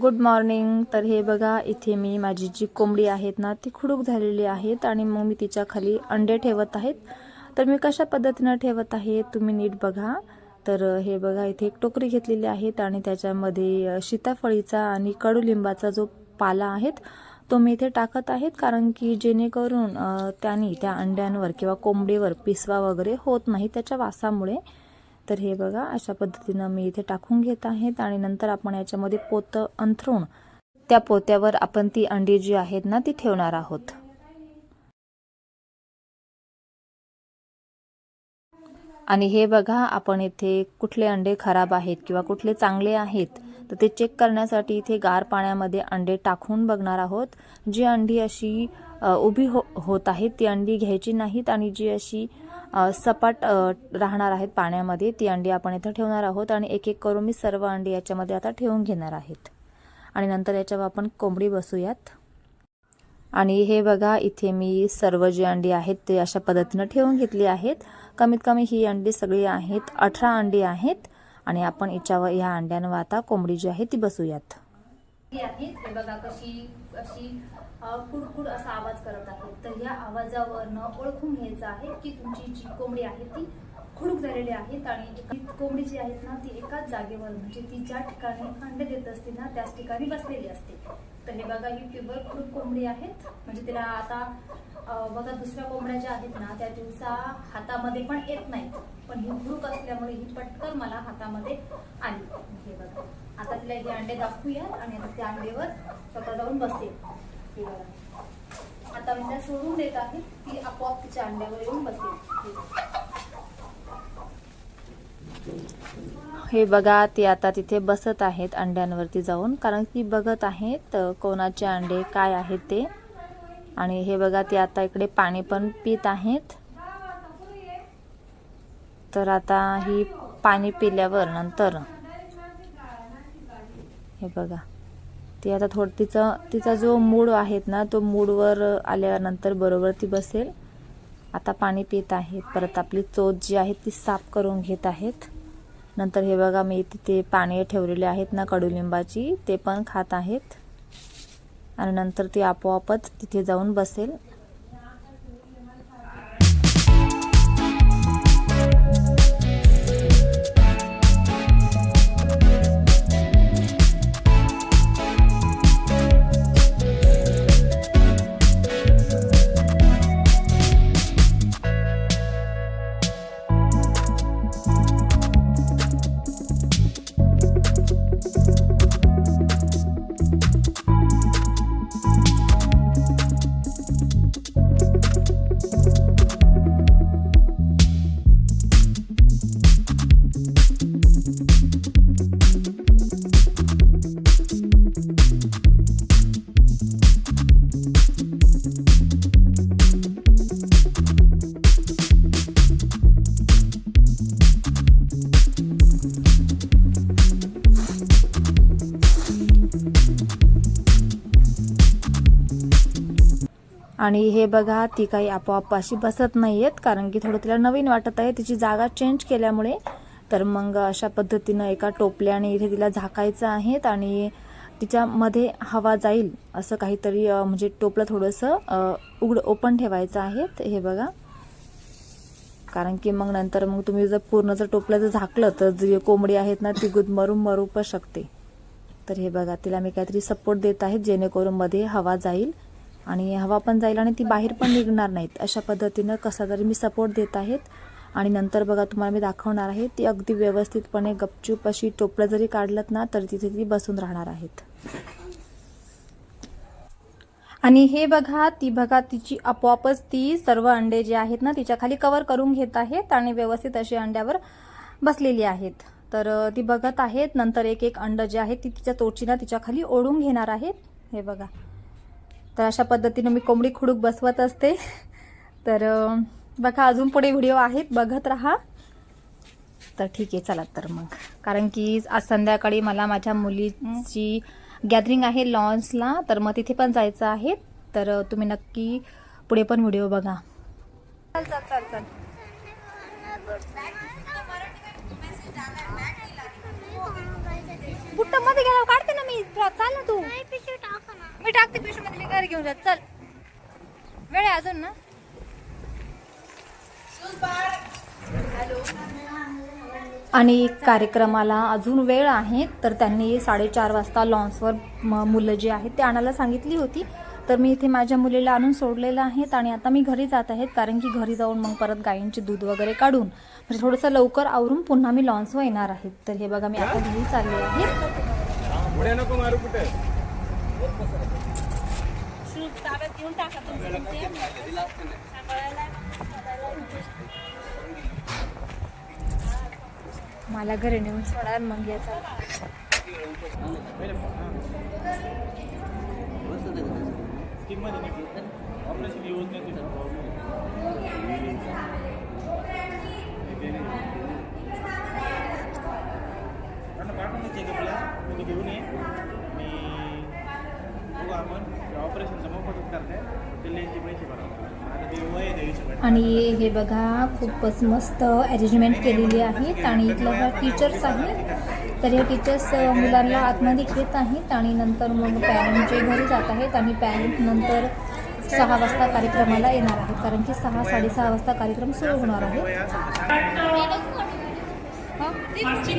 Good morning तर हे बघा इथे मी माझी जी कोंबडी आहेत ना ती खुडूक झालेली आहेत आणि मग मी तिच्या खाली अंडे ठेवत आहेत. तर मी कशा पद्धतीनं ठेवत आहे तुम्ही नीट बघा. तर हे बघा इथे एक टोकरी घेतलेली आहेत आणि त्याच्यामध्ये सीताफळीचा आणि कडुलिंबाचा जो पाला आहेत तो मी इथे टाकत आहेत कारण की जेणेकरून अ, त्यांनी त्या अंड्यांवर किंवा कोंबडीवर पिसवा वगैरे होत नाही. त्याच्या वासामुळे तर हे बघा अशा पद्धतीनं मी इथे टाकून घेत आहेत आणि नंतर आपण याच्यामध्ये पोतं अंथरून त्या पोत्यावर आपण ती अंडी जी आहेत ना ती ठेवणार आहोत. आणि हे बघा आपण इथे कुठले अंडे खराब आहेत किंवा कुठले चांगले आहेत तर ते चेक करण्यासाठी इथे गार पाण्यामध्ये अंडे टाकून बघणार आहोत. जी अंडी अशी उभी हो होत आहेत ती अंडी घ्यायची नाहीत आणि जी अशी सपाट राहणार आहेत पाण्यामध्ये ती अंडी आपण इथं ठेवणार आहोत आणि एक एक करून मी सर्व अंडी याच्यामध्ये आता ठेवून घेणार आहेत. आणि नंतर याच्यावर आपण कोंबडी बसूयात. आणि हे बघा इथे मी सर्व जी अंडी आहेत ते अशा पद्धतीनं ठेवून घेतली आहेत. कमीत कमी ही अंडी सगळी आहेत अठरा अंडी आहेत. आणि आपण याच्यावर ह्या अंड्यांवर आता कोंबडी जी आहे ती बसूयात. आहेत. हे बघा कशी अशी कुडकुड असा आवाज करत आहे. तर या आवाजावरनं ओळखून घ्यायचं आहे की तुमची जी कोंबडी आहे ती खुडूक झालेली आहेत आणि ती कोंबडी जी आहेत ना ती एकाच जागेवर म्हणजे ती ज्या ठिकाणी अंडे देत असते ना त्याच ठिकाणी बसलेली असते. तर हे बघा ही प्युअर खुडूक कोंबडी आहेत. म्हणजे तिला आता बघा दुसऱ्या कोंबड्या ज्या आहेत ना त्या दिवसा हातामध्ये पण येत नाहीत. पण ही खुडूक असल्यामुळे ही पटकन मला हातामध्ये आली. हे बघा. आता तिला हे अंडे दाखवूया आणि आता त्या अंडेवर स्वतः जाऊन बसेल. आता मी त्या सोडून देत आहे ती आपोआप तिच्या अंड्यावर येऊन बसेल हे बघा. ती आता तिथे बसत आहेत अंड्यांवरती जाऊन कारण की बघत आहेत कोणाचे अंडे काय आहेत ते. आणि हे बघा ती आता इकडे पाणी पण पित आहेत. तर आता ही पाणी पिल्यावर नंतर हे बघा. ती आता थोडं तिचा तिचा जो मूड आहेत ना तो मूडवर आल्यानंतर बरोबर ती बसेल. आता पाणी पित आहेत. परत आपली चोच जी आहे ती साफ करून घेत आहेत. नंतर हे बघा मी तिथे पाणी ठेवलेले आहेत ना कडुलिंबाची ते पण खात आहेत. आणि नंतर ती आपोआपच तिथे जाऊन बसेल. आणि हे बघा ती काही आपोआप अशी बसत नाहीयेत कारण की थोडं तिला नवीन वाटत आहे. तिची जागा चेंज केल्यामुळे. तर मग अशा पद्धतीनं एका टोपल्याने इथे तिला झाकायचं आहेत आणि तिच्यामध्ये हवा जाईल असं काहीतरी म्हणजे टोपलं थोडंसं उघड ओपन ठेवायचं आहे. हे बघा. कारण की मग नंतर मग तुम्ही जर पूर्ण जर टोपलं जर झाकलं तर जी कोंबडी आहेत ना ती गुदमरून मरू पण शकते. तर हे बघा तिला मी काहीतरी सपोर्ट देत आहेत जेणेकरून मध्ये हवा जाईल. आणि हवा पण जाईल आणि ती बाहेर पण निघणार नाहीत. अशा पद्धतीनं कसा तरी मी सपोर्ट देत आहेत. आणि नंतर बघा तुम्हाला मी दाखवणार आहे ती अगदी व्यवस्थितपणे गपचूप अशी टोपलं जरी काढलं ना तर तिथे ती बसून राहणार आहेत. आणि हे बघा ती बघा तिची आपोआपच ती सर्व अंडे जे आहेत ना तिच्या खाली कवर करून घेत आहेत आणि व्यवस्थित अशी अंड्यावर बसलेली आहेत. तर ती बघत आहेत. नंतर एक एक अंड जे आहे ती तिच्या तोचीनं तिच्या खाली ओढून घेणार आहेत. हे बघा. तर अशा पद्धतीनं मी कोंबडी खुडूक बसवत असते. तर बघा अजून पुढे व्हिडिओ आहेत. बघत राहा. तर ठीक आहे चला तर मग. कारण की आज संध्याकाळी मला माझ्या मुलीची गॅदरिंग आहे लॉन्सला तर मग तिथे पण जायचं आहे. तर तुम्ही नक्की पुढे पण व्हिडिओ बघा. चल चल चल चल. मध्ये गेला काढते ना मी. चाल ना तू मी टाकते पिशवीमध्ये मी घरी घेऊन जात चल. वेळ आहे अजून ना? आणि कार्यक्रमाला अजून वेळ आहे. तर त्यांनी साडेचार वाजता लॉन्सवर म- मुलं जी आहेत ते आणायला सांगितली होती. तर मी इथे माझ्या मुलीला आणून सोडलेलं आहेत आणि आता मी घरी जात आहेत कारण की घरी जाऊन मग परत गायींचे दूध वगैरे काढून. म्हणजे थोडंसं लवकर आवरून पुन्हा मी लॉन्सवर येणार आहेत तर हे बघा मी आता घरी चालले आहे. नको मारू कुठे मला घरी नेऊन सोडा मग याचा. ऑपरेशन यूज नाही पाठवून चेकअपला तुम्ही घेऊन ये आणि बघू आपण ऑपरेशनचा मोफतच करते दिल्लीचे पैसे भरा आता ते वय आहे त्याच्याकडे आणि हे बघा खूपच मस्त अरेंजमेंट केलेली आहेत. आणि इथल्या ह्या टीचर्स आहेत. तर या टीचर्स मुलांना आतमध्ये घेत आहेत आणि नंतर मग पॅरेंटचे घरी जात आहेत आणि पॅरेंट नंतर सहा वाजता कार्यक्रमाला येणार आहेत. कारण की सहा साडेसहा वाजता कार्यक्रम सुरू होणार आहे. मागची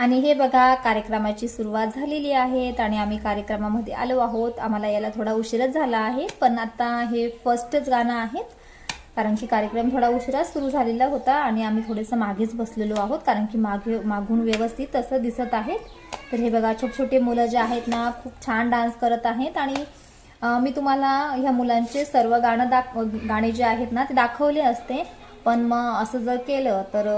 आणि हे बघा कार्यक्रमाची सुरुवात झालेली आहे आणि आम्ही कार्यक्रमामध्ये आलो आहोत. आम्हाला याला थोडा उशीरच झाला आहे पण आता हे फर्स्टच गाणं आहेत कारण की कार्यक्रम थोडा उशिराच सुरू झालेला होता आणि आम्ही थोडेसं मागेच बसलेलो आहोत कारण की मागे मागून व्यवस्थित तसं दिसत आहेत. तर हे बघा छोटे छोटे मुलं जे आहेत ना खूप छान डान्स करत आहेत आणि मी तुम्हाला ह्या मुलांचे सर्व गाणं दाख गाणे जे आहेत ना ते दाखवले असते. पण मग असं जर केलं तर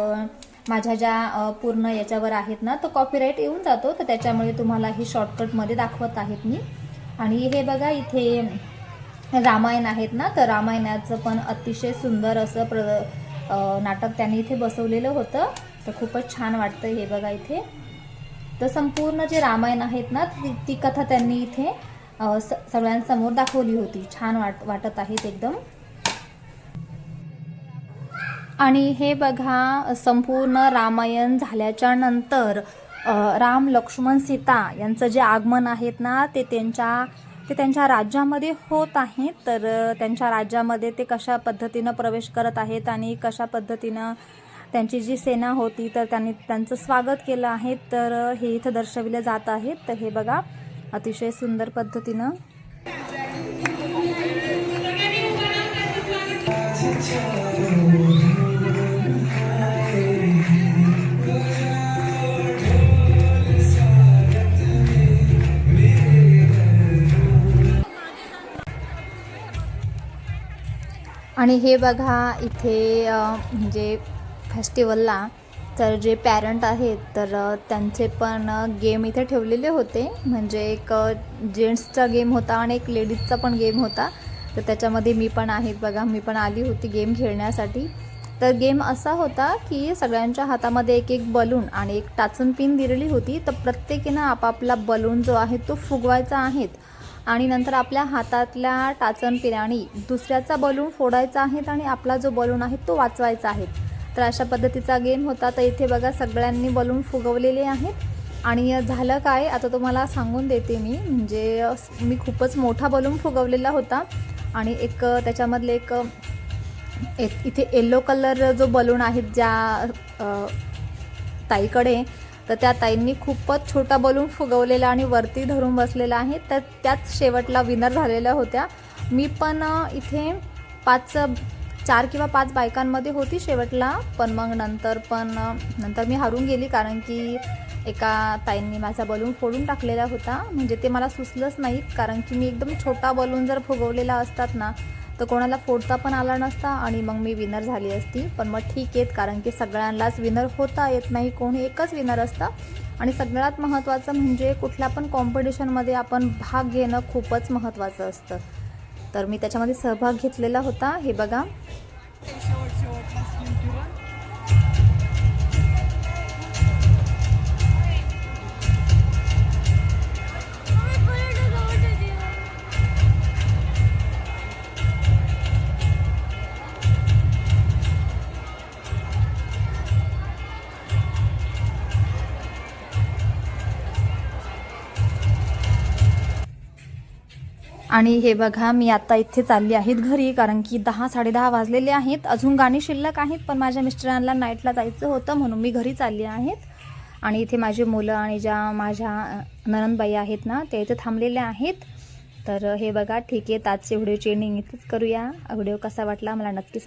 माझ्या ज्या पूर्ण याच्यावर आहेत ना तो कॉपीराईट येऊन जातो. तर त्याच्यामुळे तुम्हाला हे शॉर्टकटमध्ये दाखवत आहेत मी. आणि हे बघा इथे रामायण आहेत ना तर रामायणाचं पण अतिशय सुंदर असं प्र नाटक त्यांनी इथे बसवलेलं होतं. तर खूपच छान वाटतं हे बघा इथे. तर संपूर्ण जे रामायण आहेत ना ती ती कथा त्यांनी इथे स सगळ्यांसमोर दाखवली होती. छान वाट वाटत आहेत एकदम. आणि हे बघा संपूर्ण रामायण झाल्याच्यानंतर राम लक्ष्मण सीता यांचं जे आगमन आहेत ना ते त्यांच्या ते त्यांच्या राज्यामध्ये होत आहेत. तर त्यांच्या राज्यामध्ये ते कशा पद्धतीनं प्रवेश करत आहेत आणि कशा पद्धतीनं त्यांची जी सेना होती तर त्यांनी त्यांचं स्वागत केलं आहे. तर हे इथं दर्शविलं जात आहेत तर हे बघा अतिशय सुंदर पद्धतीनं. आणि हे बघा इथे म्हणजे फेस्टिवलला तर जे पॅरंट आहेत तर त्यांचे पण गेम इथे ठेवलेले होते. म्हणजे एक जेंट्सचा गेम होता आणि एक लेडीजचा पण गेम होता. तर त्याच्यामध्ये मी पण आहेत बघा मी पण आली होती गेम खेळण्यासाठी. तर गेम असा होता की सगळ्यांच्या हातामध्ये एक एक बलून आणि एक टाचन पिन दिलेली होती. तर प्रत्येकीनं आपापला बलून जो आहे तो फुगवायचा आहेत आणि नंतर आपल्या हातातल्या टाचन पिराणी दुसऱ्याचा बलून फोडायचा आहे आणि आपला जो बलून आहे तो वाचवायचा आहे. तर अशा पद्धतीचा गेम होता. तर इथे बघा सगळ्यांनी बलून फुगवलेले आहेत. आणि झालं काय? आता तुम्हाला सांगून देते मी. म्हणजे मी खूपच मोठा बलून फुगवलेला होता. आणि एक त्याच्यामधले एक एक इथे येल्लो कलर जो बलून आहेत ज्या ताईकडे तर त्या ताईंनी खूपच छोटा बलून फुगवलेला आणि वरती धरून बसलेला आहे. तर त्याच शेवटला विनर झालेल्या होत्या. मी पण इथे पाच चार किंवा पाच बायकांमध्ये होती शेवटला पण मग नंतर पण नंतर मी हारून गेली कारण की एका ताईंनी माझा बलून फोडून टाकलेला होता. म्हणजे ते मला सुचलंच नाही कारण की मी एकदम छोटा बलून जर फुगवलेला असतात ना तर कोणाला फोडता पण आला नसता आणि मग मी विनर झाली असती. पण मग ठीक आहेत कारण की सगळ्यांनाच विनर होता येत नाही कोणी एकच विनर असतं. आणि सगळ्यात महत्त्वाचं म्हणजे कुठल्या पण कॉम्पिटिशनमध्ये आपण भाग घेणं खूपच महत्त्वाचं असतं. तर मी त्याच्यामध्ये सहभाग घेतलेला होता. हे बघा. आणि हे बघा मी आता इथे चालली आहेत घरी कारण की दहा साडेदहा वाजलेले आहेत. अजून गाणी शिल्लक आहेत पण माझ्या मिस्टरांना नाईटला जायचं होतं म्हणून मी घरी चालली आहेत. आणि इथे माझी मुलं आणि ज्या माझ्या नरनबाई आहेत ना ते इथे थांबलेल्या आहेत. तर हे बघा ठीक आहे ताजचे व्हिडिओची एंडिंग इथेच करूया. व्हिडिओ कसा वाटला मला नक्कीच